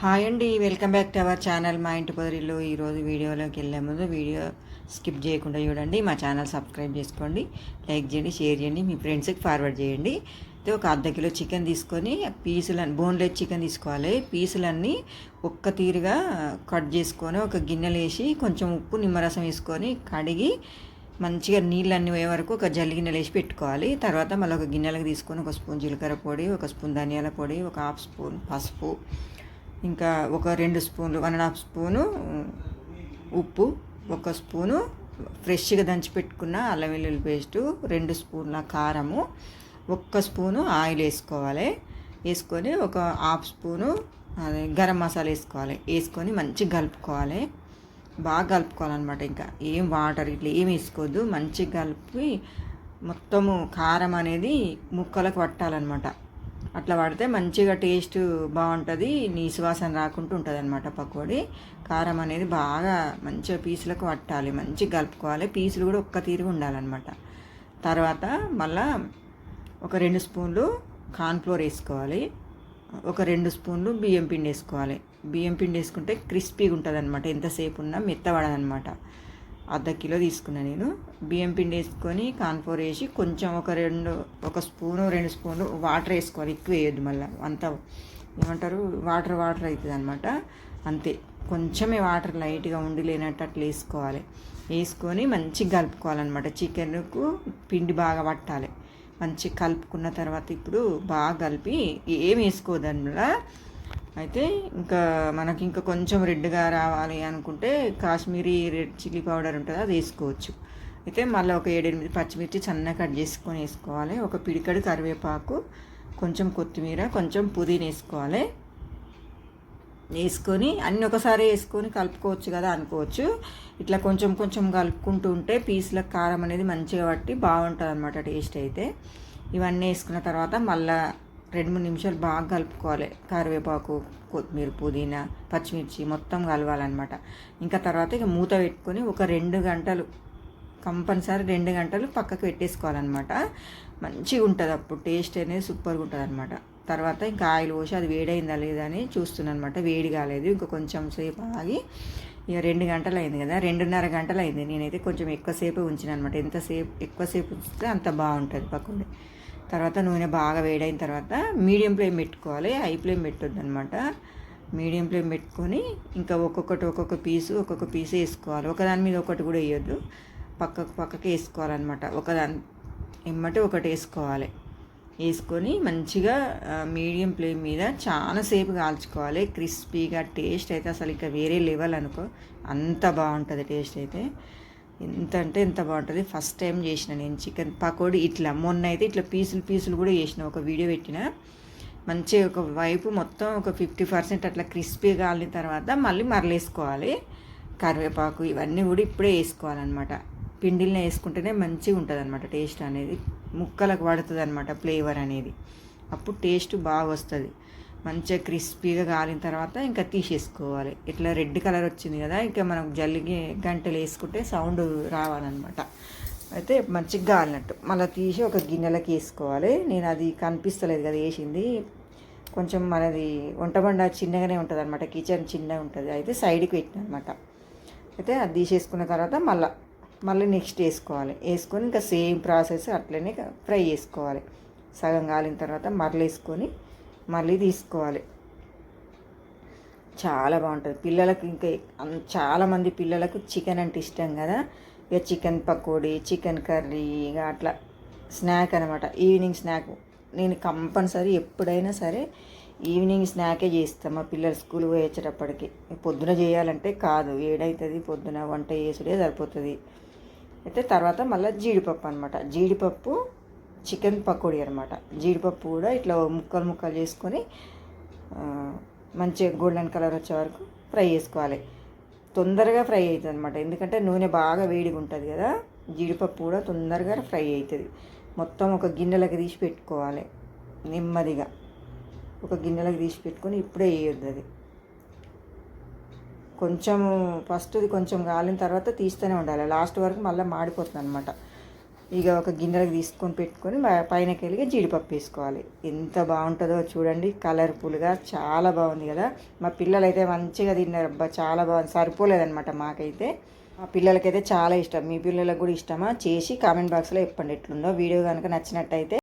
Hi అండి welcome back to our channel మా ఇంటి పొదరిలో ఈరోజు వీడియోలోకి వెళ్ళే ముందు వీడియో స్కిప్ చేయకుండా చూడండి మా ఛానల్ సబ్స్క్రైబ్ చేసుకోండి లైక్ చేయండి షేర్ చేయండి మీ ఫ్రెండ్స్కి ఫార్వర్డ్ చేయండి. అయితే ఒక అర్ధ కిలో చికెన్ తీసుకొని పీసులన్నీ బోన్లెస్ చికెన్ తీసుకోవాలి. పీసులన్నీ ఒక్క తీరుగా కట్ చేసుకొని ఒక గిన్నెలు వేసి కొంచెం ఉప్పు నిమ్మరసం వేసుకొని కడిగి మంచిగా నీళ్ళన్నీ పోయే వరకు ఒక జల్లి గిన్నెలు వేసి పెట్టుకోవాలి. తర్వాత మళ్ళీ ఒక గిన్నెలకు తీసుకొని ఒక స్పూన్ జీలకర్ర పొడి ఒక స్పూన్ ధనియాల పొడి ఒక హాఫ్ స్పూన్ పసుపు ఇంకా ఒక రెండు స్పూన్లు వన్ అండ్ హాఫ్ స్పూను ఉప్పు ఒక స్పూను ఫ్రెష్గా దంచి పెట్టుకున్న అల్లం వెల్లుల్లి పేస్టు రెండు స్పూన్ల కారము ఒక్క స్పూను ఆయిల్ వేసుకోవాలి. వేసుకొని ఒక హాఫ్ స్పూను అదే గరం మసాలా వేసుకోవాలి. వేసుకొని మంచిగా కలుపుకోవాలి. బాగా కలుపుకోవాలన్నమాట ఇంకా. ఏం వాటర్ ఇట్లా ఏం వేసుకోవద్దు. మంచిగా కలిపి మొత్తము కారం అనేది ముక్కలకు పట్టాలన్నమాట. అట్లా వాడితే మంచిగా టేస్ట్ బాగుంటుంది నీ సువాసన రాకుండా ఉంటుంది అనమాట పకోడీ. కారం అనేది బాగా మంచిగా పీసులకు పట్టాలి మంచిగా కలుపుకోవాలి. పీసులు కూడా ఒక్క తీరుగా ఉండాలన్నమాట. తర్వాత మళ్ళా ఒక రెండు స్పూన్లు కార్న్ఫ్లోర్ వేసుకోవాలి. ఒక రెండు స్పూన్లు బియ్యం పిండి వేసుకోవాలి. బియ్యం పిండి వేసుకుంటే క్రిస్పీగా ఉంటుంది అనమాట ఎంతసేపు ఉన్నా మెత్తబడదనమాట అర్ధ కిలో తీసుకున్నా నేను. బియ్యం పిండి వేసుకొని కాన్ఫోర్ వేసి కొంచెం ఒక రెండు ఒక స్పూను రెండు స్పూన్లు వాటర్ వేసుకోవాలి. ఎక్కువ వేయద్దు మళ్ళీ. అంత ఏమంటారు? వాటర్ వాటర్ అవుతుంది అనమాట అంతే. కొంచెమే వాటర్ లైట్గా ఉండి లేనట్టు అట్లా వేసుకోవాలి. వేసుకొని మంచిగా కలుపుకోవాలన్నమాట. చికెన్కు పిండి బాగా పట్టాలి. మంచిగా కలుపుకున్న తర్వాత ఇప్పుడు బాగా కలిపి ఏం వేసుకోవద్దు అందులో? అయితే ఇంకా మనకి ఇంకా కొంచెం రెడ్గా రావాలి అనుకుంటే కాశ్మీరీ రెడ్ చిల్లీ పౌడర్ ఉంటుంది అది వేసుకోవచ్చు. అయితే మళ్ళీ ఒక ఏడెనిమిది పచ్చిమిర్చి సన్నగా కట్ చేసుకొని వేసుకోవాలి. ఒక పిడికడు కరివేపాకు కొంచెం కొత్తిమీర కొంచెం పుదీనా వేసుకోవాలి. వేసుకొని అన్ని ఒకసారి వేసుకొని కలుపుకోవచ్చు కదా అనుకోవచ్చు. ఇట్లా కొంచెం కొంచెం కలుపుకుంటూ ఉంటే పీసులకు కారం అనేది మంచిగా పట్టి బాగుంటుంది అనమాట టేస్ట్ అయితే. ఇవన్నీ వేసుకున్న తర్వాత మళ్ళీ రెండు మూడు నిమిషాలు బాగా కలుపుకోవాలి. కరివేపాకు కొత్తిమీర పుదీనా పచ్చిమిర్చి మొత్తం కలవాలన్నమాట. ఇంకా తర్వాత ఇక మూత పెట్టుకొని ఒక రెండు గంటలు కంపల్సరీ రెండు గంటలు పక్కకు పెట్టేసుకోవాలన్నమాట. మంచిగా ఉంటుంది అప్పుడు టేస్ట్ అనేది సూపర్గా ఉంటుంది అనమాట తర్వాత ఇంకా ఆయిల్ పోసి అది వేడైందా లేదా అని చూస్తున్నాను అనమాట వేడి కాలేదు ఇంకా కొంచెం సేపు ఆగి ఇక రెండు గంటలు అయింది కదా రెండున్నర గంటలు అయింది. నేనైతే కొంచెం ఎక్కువసేపు ఉంచిన అనమాట ఎంతసేపు ఎక్కువసేపు ఉంచితే అంత బాగుంటుంది పక్కనే తర్వాత నూనె బాగా వేడైన తర్వాత మీడియం ఫ్లేమ్ పెట్టుకోవాలి. హై ఫ్లేమ్ పెట్టొద్దు అనమాట మీడియం ఫ్లేమ్ పెట్టుకొని ఇంకా ఒక్కొక్కటి ఒక్కొక్క పీసు ఒక్కొక్క పీస్ వేసుకోవాలి. ఒకదాని మీద ఒకటి కూడా వేయొద్దు. పక్కకు పక్కకి వేసుకోవాలన్నమాట ఒకదాని ఇమ్మటి ఒకటి వేసుకోవాలి. వేసుకొని మంచిగా మీడియం ఫ్లేమ్ మీద చాలాసేపు కాల్చుకోవాలి. క్రిస్పీగా టేస్ట్ అయితే అసలు ఇంకా వేరే లెవెల్ అనుకో. అంత బాగుంటుంది టేస్ట్ అయితే. ఎంత అంటే ఎంత బాగుంటుంది. ఫస్ట్ టైం చేసిన నేను చికెన్ పకోడీ ఇట్లా. మొన్న అయితే ఇట్లా పీసులు పీసులు కూడా చేసిన. ఒక వీడియో పెట్టిన. మంచిగా ఒక వైపు మొత్తం ఒక ఫిఫ్టీ పర్సెంట్ అట్లా క్రిస్పీ కాలిన తర్వాత మళ్ళీ మరలేసుకోవాలి. కరివేపాకు ఇవన్నీ కూడా ఇప్పుడే వేసుకోవాలన్నమాట. పిండిల్ని వేసుకుంటేనే మంచిగా ఉంటుంది అనమాట టేస్ట్ అనేది. ముక్కలకు పడుతుంది అనమాట ఫ్లేవర్ అనేది. అప్పుడు టేస్ట్ బాగా వస్తుంది. మంచిగా క్రిస్పీగా కాలిన తర్వాత ఇంకా తీసేసుకోవాలి. ఇట్లా రెడ్ కలర్ వచ్చింది కదా ఇంకా మనం జల్లిగి గంటలు వేసుకుంటే సౌండ్ రావాలన్నమాట. అయితే మంచిగా కాలినట్టు మళ్ళీ తీసి ఒక గిన్నెలకి వేసుకోవాలి. నేను అది కనిపిస్తలేదు కదా వేసింది. కొంచెం మనది వంటబండ చిన్నగానే ఉంటుంది అనమాట కిచెన్ చిన్నగా ఉంటుంది. అయితే సైడ్కి పెట్టిన అనమాట అయితే అది తీసేసుకున్న తర్వాత మళ్ళీ మళ్ళీ నెక్స్ట్ వేసుకోవాలి. వేసుకొని ఇంకా సేమ్ ప్రాసెస్ అట్లనే ఫ్రై చేసుకోవాలి. సగం కాలిన తర్వాత మరలేసుకొని మళ్ళీ తీసుకోవాలి. చాలా బాగుంటుంది. పిల్లలకు ఇంకా చాలామంది పిల్లలకు చికెన్ అంటే ఇష్టం కదా. ఇక చికెన్ పకోడీ చికెన్ కర్రీ ఇక అట్లా స్నాక్ అనమాట ఈవినింగ్ స్నాక్. నేను కంపల్సరీ ఎప్పుడైనా సరే ఈవినింగ్ స్నాకే చేస్తాం మా పిల్లలు స్కూల్ పోయేటప్పటికి. పొద్దున చేయాలంటే కాదు. ఏడవుతుంది పొద్దున వంట చేసుడే సరిపోతుంది. అయితే తర్వాత మళ్ళీ జీడిపప్పు అనమాట జీడిపప్పు చికెన్ పకోడీ అనమాట జీడిపప్పు కూడా ఇట్లా ముక్కలు ముక్కలు చేసుకొని మంచిగా గోల్డెన్ కలర్ వచ్చే వరకు ఫ్రై చేసుకోవాలి. తొందరగా ఫ్రై అవుతుంది అనమాట ఎందుకంటే నూనె బాగా వేడిగా ఉంటుంది కదా జీడిపప్పు కూడా తొందరగా ఫ్రై అవుతుంది. మొత్తం ఒక గిన్నెలకు తీసి పెట్టుకోవాలి నెమ్మదిగా. ఒక గిన్నెలకు తీసి పెట్టుకొని ఇప్పుడే వేయొద్దు అది. కొంచెం ఫస్ట్ది కొంచెం కాలిన తర్వాత తీస్తూనే ఉండాలి. లాస్ట్ వరకు మళ్ళీ మాడిపోతుంది అనమాట ఇక ఒక గిన్నెలకు తీసుకొని పెట్టుకొని పై- పైనకి వెళ్ళి జీడిపప్పు వేసుకోవాలి. ఎంత బాగుంటుందో చూడండి. కలర్ఫుల్గా చాలా బాగుంది కదా. మా పిల్లలు అయితే మంచిగా తిన్నారు. అబ్బా చాలా బాగుంది. సరిపోలేదన్నమాట మాకైతే. మా పిల్లలకైతే చాలా ఇష్టం. మీ పిల్లలకు కూడా ఇష్టమా? చేసి కామెంట్ బాక్స్లో చెప్పండి ఎట్లుందో. వీడియో కనుక నచ్చినట్టయితే